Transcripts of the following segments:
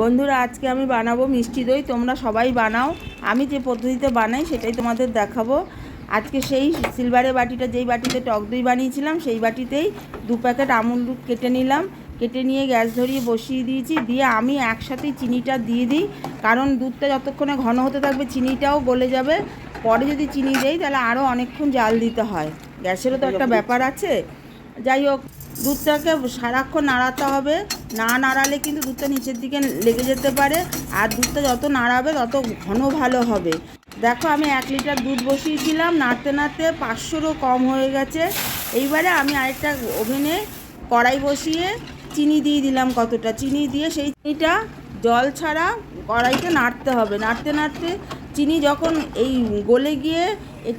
বন্ধুরা আজকে আমি বানাবো মিষ্টি দই। তোমরা সবাই বানাও। আমি যে পদ্ধতিতে বানাই সেটাই তোমাদের দেখাবো। আজকে সেই সিলভারের বাটিটা যেই বাটিতে টক দই বানিয়েছিলাম সেই বাটিতেই দু প্যাকেট আমুল দুধ কেটে নিলাম। কেটে নিয়ে গ্যাস ধরিয়ে বসিয়ে দিয়েছি। দিয়ে আমি একসাথেই চিনিটা দিয়ে দিই। কারণ দুধটা যতক্ষণে ঘন হতে থাকবে চিনিটাও গলে যাবে। পরে যদি চিনি দেই তাহলে আরও অনেকক্ষণ জাল দিতে হয়। গ্যাসেরও তো একটা ব্যাপার আছে। যাই হোক, দুধটাকে সারাক্ষণ নাড়াতে হবে। না নাড়ালে কিন্তু দুধটা নিচের দিকে লেগে যেতে পারে। আর দুধটা যত নাড়াবে, তত ঘন ভালো হবে। দেখো, আমি এক লিটার দুধ বসিয়েছিলাম। নাড়তে নাড়তে পাঁচশোরও কম হয়ে গেছে। এইবারে আমি আরেকটা ওভেনে কড়াই বসিয়ে চিনি দিয়ে দিলাম কতটা। চিনি দিয়ে সেই চিনিটা জল ছাড়া কড়াইতে নাড়তে হবে। নাড়তে নাড়তে চিনি যখন এই গলে গিয়ে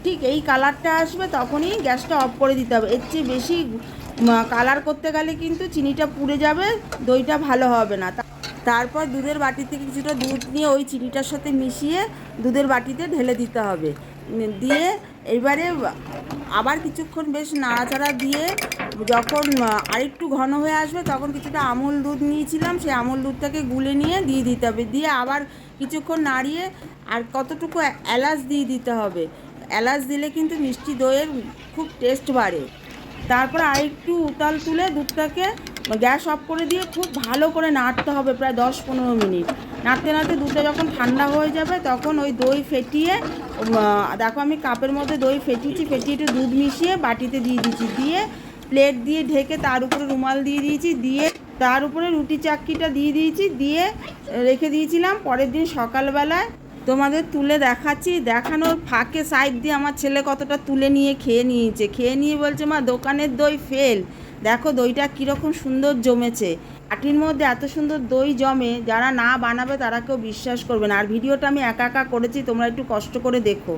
ঠিক এই কালারটা আসবে তখনই গ্যাসটা অফ করে দিতে হবে। এর চেয়ে বেশি কালার করতে গেলে কিন্তু চিনিটা পুড়ে যাবে, দইটা ভালো হবে না। তারপর দুধের বাটি থেকে কিছুটা দুধ নিয়ে ওই চিনিটার সাথে মিশিয়ে দুধের বাটিতে ঢেলে দিতে হবে। দিয়ে এবারে আবার কিছুক্ষণ বেশ নাড়াচাড়া দিয়ে যখন আরেকটু ঘন হয়ে আসবে তখন কিছুটা আমুল দুধ নিয়েছিলাম, সেই আমুল দুধটাকে গুলে নিয়ে দিয়ে দিতে হবে। দিয়ে আবার কিছুক্ষণ নাড়িয়ে আর কতটুকু এলাচ দিয়ে দিতে হবে। এলাচ দিলে কিন্তু মিষ্টি দইয়ের খুব টেস্ট বাড়ে। তারপর আরেকটু উতাল তুলে দুধটাকে গ্যাস অফ করে দিয়ে খুব ভালো করে নাড়তে হবে প্রায় দশ পনেরো মিনিট। নাড়তে নাড়তে দুধটা যখন ঠান্ডা হয়ে যাবে তখন ওই দই ফেটিয়ে দেখো আমি কাপের মধ্যে দই ফেটিয়েছি, ফেটিয়ে একটু দুধ মিশিয়ে বাটিতে দিয়ে দিয়েছি। দিয়ে প্লেট দিয়ে ঢেকে তার উপরে রুমাল দিয়ে দিয়েছি, দিয়ে তার উপরে রুটি চাক্কিটা দিয়ে দিয়েছি, দিয়ে রেখে দিয়েছিলাম। পরের দিন সকালবেলায় তোমাদের তুলে দেখাচ্ছি, দেখানোর ফাঁকে সাইড দিয়ে আমার ছেলে কতটা তুলে নিয়ে খেয়ে নিয়েছে। খেয়ে নিয়ে বলছে, মা, দোকানের দই ফেল দেখো দইটা কীরকম সুন্দর জমেছে। আটির মধ্যে এত সুন্দর দই জমে, যারা না বানাবে তারা কেউ বিশ্বাস করবে না। আর ভিডিওটা আমি একা একা করেছি, তোমরা একটু কষ্ট করে দেখো।